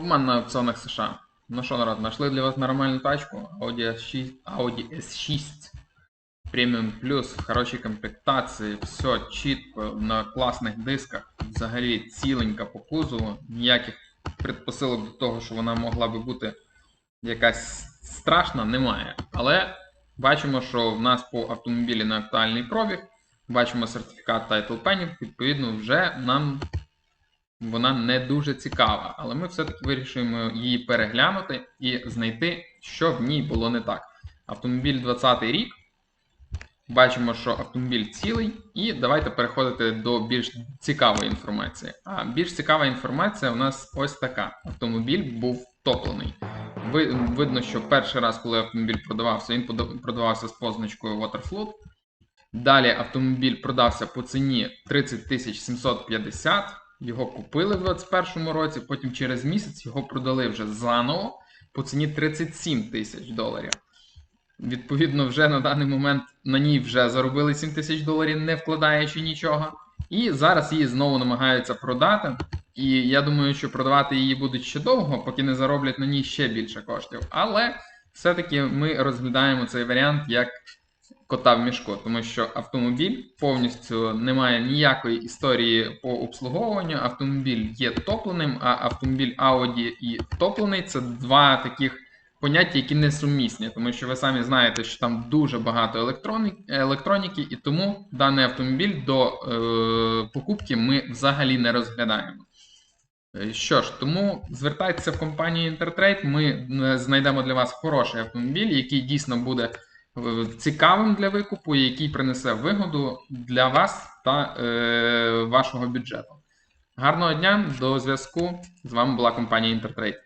Обман на аукціонах США. Ну що, народ, знайшли для вас нормальну тачку. Audi S6, Audi S6 Premium Plus в хорошій комплектації, все чітко, на класних дисках, взагалі ціленька по кузову, ніяких предпосилок до того, що вона могла би бути якась страшна, немає. Але бачимо, що в нас по автомобілі на актуальний пробіг, бачимо сертифікат Title Penny, відповідно, вже нам вона не дуже цікава, але ми все-таки вирішуємо її переглянути і знайти, що в ній було не так. Автомобіль 20 рік. Бачимо, що автомобіль цілий, і давайте переходити до більш цікавої інформації. А більш цікава інформація у нас ось така: автомобіль був топлений. Видно, що перший раз, коли автомобіль продавався, він продавався з позначкою Waterflood. Далі автомобіль продався по ціні 30 750. Його купили в 2021 році, потім через місяць його продали вже заново по ціні 37 тисяч доларів. Відповідно, вже на даний момент на ній вже заробили 7 тисяч доларів, не вкладаючи нічого. І зараз її знову намагаються продати. І я думаю, що продавати її будуть ще довго, поки не зароблять на ній ще більше коштів. Але все-таки ми розглядаємо цей варіант як кота в мішку, тому що автомобіль повністю не має ніякої історії по обслуговуванню. Автомобіль є топленим, а автомобіль Audi і топлений це два таких поняття, які несумісні, тому що ви самі знаєте, що там дуже багато електроні- електроніки, і тому даний автомобіль до е, покупки ми взагалі не розглядаємо. Е, Що ж, тому звертайтеся в компанію Intertrade, ми е, знайдемо для вас хороший автомобіль, який дійсно буде цікавим для викупу, який принесе вигоду для вас та е, вашого бюджету. Гарного дня, до зв'язку. З вами була компанія Intertrade.